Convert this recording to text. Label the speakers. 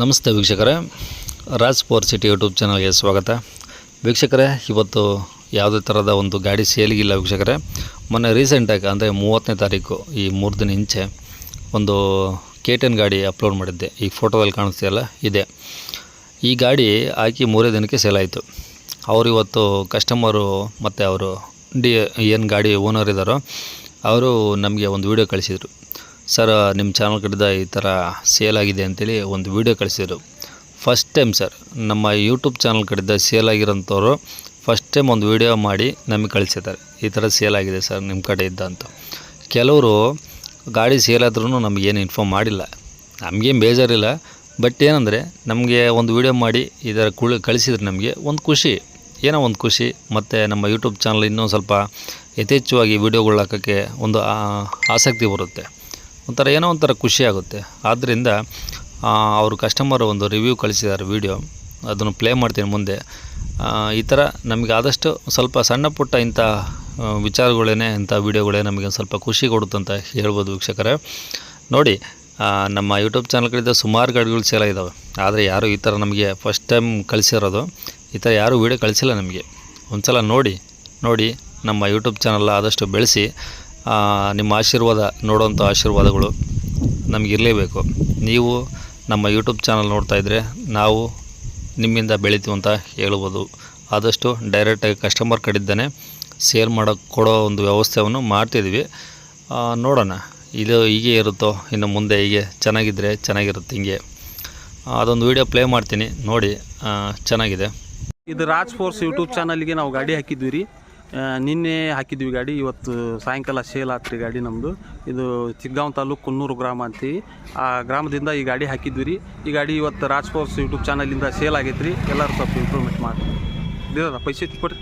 Speaker 1: ನಮಸ್ತೆ ವೀಕ್ಷಕರೇ. Raj city YouTube ಚಾನಲ್ಗೆ ಸ್ವಾಗತ. ವೀಕ್ಷಕರೇ, ಇವತ್ತು ಯಾವುದೇ ಥರದ ಒಂದು ಗಾಡಿ ಸೇಲಿಗಿಲ್ಲ ವೀಕ್ಷಕರೇ. ಮೊನ್ನೆ ರೀಸೆಂಟಾಗಿ ಅಂದರೆ ಮೂವತ್ತನೇ ತಾರೀಕು, ಈ ಮೂರು ದಿನ ಇಂಚೆ ಒಂದು ಕೆ ಟೆನ್ ಗಾಡಿ ಅಪ್ಲೋಡ್ ಮಾಡಿದ್ದೆ. ಈ ಫೋಟೋದಲ್ಲಿ ಕಾಣಿಸ್ತಿಯಲ್ಲ ಇದೆ. ಈ ಗಾಡಿ ಹಾಕಿ ಮೂರೇ ದಿನಕ್ಕೆ ಸೇಲ್ ಆಯಿತು. ಅವರು ಇವತ್ತು ಕಸ್ಟಮರು ಮತ್ತು ಅವರು ಡಿ ಏನು ಗಾಡಿ ಓನರ್ ಇದ್ದಾರೋ ಅವರು ನಮಗೆ ಒಂದು ವಿಡಿಯೋ ಕಳಿಸಿದರು. ಸರ್, ನಿಮ್ಮ ಚಾನಲ್ ಕಡೆದ ಈ ಥರ ಸೇಲ್ ಆಗಿದೆ ಅಂತೇಳಿ ಒಂದು ವಿಡಿಯೋ ಕಳಿಸಿದರು. ಫಸ್ಟ್ ಟೈಮ್ ಸರ್, ನಮ್ಮ ಯೂಟ್ಯೂಬ್ ಚಾನಲ್ ಕಡೆದ ಸೇಲ್ ಆಗಿರೋಂಥವ್ರು ಫಸ್ಟ್ ಟೈಮ್ ಒಂದು ವಿಡಿಯೋ ಮಾಡಿ ನಮಗೆ ಕಳಿಸಿದ್ದಾರೆ. ಈ ಥರ ಸೇಲ್ ಆಗಿದೆ ಸರ್, ನಿಮ್ಮ ಕಡೆ ಇದ್ದ ಅಂತ. ಕೆಲವರು ಗಾಡಿ ಸೇಲ್ ಆದ್ರೂ ನಮಗೇನು ಇನ್ಫಾರ್ಮ್ ಮಾಡಿಲ್ಲ. ನಮಗೇನು ಬೇಜಾರಿಲ್ಲ. ಬಟ್ ಏನಂದರೆ, ನಮಗೆ ಒಂದು ವಿಡಿಯೋ ಮಾಡಿ ಇದರ ಕುಳಿ ಕಳಿಸಿದ್ರೆ ನಮಗೆ ಒಂದು ಖುಷಿ. ಏನೋ ಒಂದು ಖುಷಿ. ಮತ್ತು ನಮ್ಮ ಯೂಟ್ಯೂಬ್ ಚಾನಲ್ ಇನ್ನೂ ಸ್ವಲ್ಪ ಯಥೇಚ್ಛವಾಗಿ ವೀಡಿಯೋಗಳು ಹಾಕೋಕ್ಕೆ ಒಂದು ಆಸಕ್ತಿ ಬರುತ್ತೆ. ಒಂಥರ ಏನೋ ಒಂಥರ ಖುಷಿ ಆಗುತ್ತೆ. ಆದ್ದರಿಂದ ಅವರು ಕಸ್ಟಮರ್ ಒಂದು ರಿವ್ಯೂ ಕಳಿಸಿದ್ದಾರೆ ವೀಡಿಯೋ ಅದನ್ನು ಪ್ಲೇ ಮಾಡ್ತೀನಿ ಮುಂದೆ. ಈ ಥರ ನಮಗೆ ಆದಷ್ಟು ಸ್ವಲ್ಪ ಸಣ್ಣ ಪುಟ್ಟ ಇಂಥ ವಿಚಾರಗಳೇನೆ ವಿಚಾರಗಳೇ ಇಂಥ ವೀಡಿಯೋಗಳೇ ನಮಗೆ ಸ್ವಲ್ಪ ಖುಷಿ ಕೊಡುತ್ತಂತ ಹೇಳ್ಬೋದು ವೀಕ್ಷಕರೇ. ನೋಡಿ ನಮ್ಮ ಯೂಟ್ಯೂಬ್ ಚಾನಲ್ ಕಡೆಯಿಂದ ಸುಮಾರು ಗಾಡಿಗಳು ಸೇಲ್ ಇದ್ದಾವೆ ಆದರೆ ಯಾರು ಈ ಥರ ನಮಗೆ ಫಸ್ಟ್ ಟೈಮ್ ಕಳಿಸಿರೋದು, ಈ ಥರ ಯಾರೂ ವೀಡಿಯೋ ಕಳಿಸಿಲ್ಲ ನಮಗೆ. ಒಂದು ಸಲ ನೋಡಿ ನೋಡಿ ನಮ್ಮ ಯೂಟ್ಯೂಬ್ ಚಾನಲ್ ಆದಷ್ಟು ಬೆಳೆಸಿ ನಿಮ್ಮ ಆಶೀರ್ವಾದ, ನೋಡುವಂಥ ಆಶೀರ್ವಾದಗಳು ನಮಗಿರಲೇಬೇಕು ನೀವು ನಮ್ಮ ಯೂಟ್ಯೂಬ್ ಚಾನಲ್ ನೋಡ್ತಾ ಇದ್ದರೆ ನಾವು ನಿಮ್ಮಿಂದ ಬೆಳಿತೀವಿ ಅಂತ ಹೇಳ್ಬೋದು. ಆದಷ್ಟು ಡೈರೆಕ್ಟಾಗಿ ಕಸ್ಟಮರ್ ಕಡಿದ್ದಾನೆ ಸೇಲ್ ಮಾಡೋಕ್ಕೆ ಕೊಡೋ ಒಂದು ವ್ಯವಸ್ಥೆಯನ್ನು ಮಾಡ್ತಿದ್ವಿ ನೋಡೋಣ, ಇದು ಹೀಗೆ ಇರುತ್ತೋ, ಇನ್ನು ಮುಂದೆ ಹೀಗೆ ಚೆನ್ನಾಗಿದ್ದರೆ ಚೆನ್ನಾಗಿರುತ್ತೆ ಹಿಂಗೆ. ಅದೊಂದು ವೀಡಿಯೋ ಪ್ಲೇ ಮಾಡ್ತೀನಿ, ನೋಡಿ ಚೆನ್ನಾಗಿದೆ.
Speaker 2: ಇದು ರಾಜ್ ಫೋರ್ಸ್ ಯೂಟ್ಯೂಬ್ ಚಾನಲ್ಗೆ ನಾವು ಗಾಡಿ ಹಾಕಿದ್ವಿ ರೀ. ನಿನ್ನೆ ಹಾಕಿದ್ವಿ ಗಾಡಿ, ಇವತ್ತು ಸಾಯಂಕಾಲ ಸೇಲ್ ಆತ್ರಿ ಗಾಡಿ ನಮ್ಮದು ಇದು ಚಿಗ್ಗಾಂವ್ ತಾಲೂಕು ಕುನ್ನೂರು ಗ್ರಾಮ ಅಂತೀವಿ. ಆ ಗ್ರಾಮದಿಂದ ಈ ಗಾಡಿ ಹಾಕಿದ್ವಿ ರೀ. ಈ ಗಾಡಿ ಇವತ್ತು ರಾಜ್ ಫೋರ್ಸ್ ಯೂಟ್ಯೂಬ್ ಚಾನಲಿಂದ ಸೇಲ್ ಆಗೈತೆ ರೀ ಎಲ್ಲರೂ ಸ್ವಲ್ಪ ಇಂಪ್ರೂವ್ಮೆಂಟ್ ಮಾಡಿ ಪೈಸೆ ಕೊಡ್ರಿ.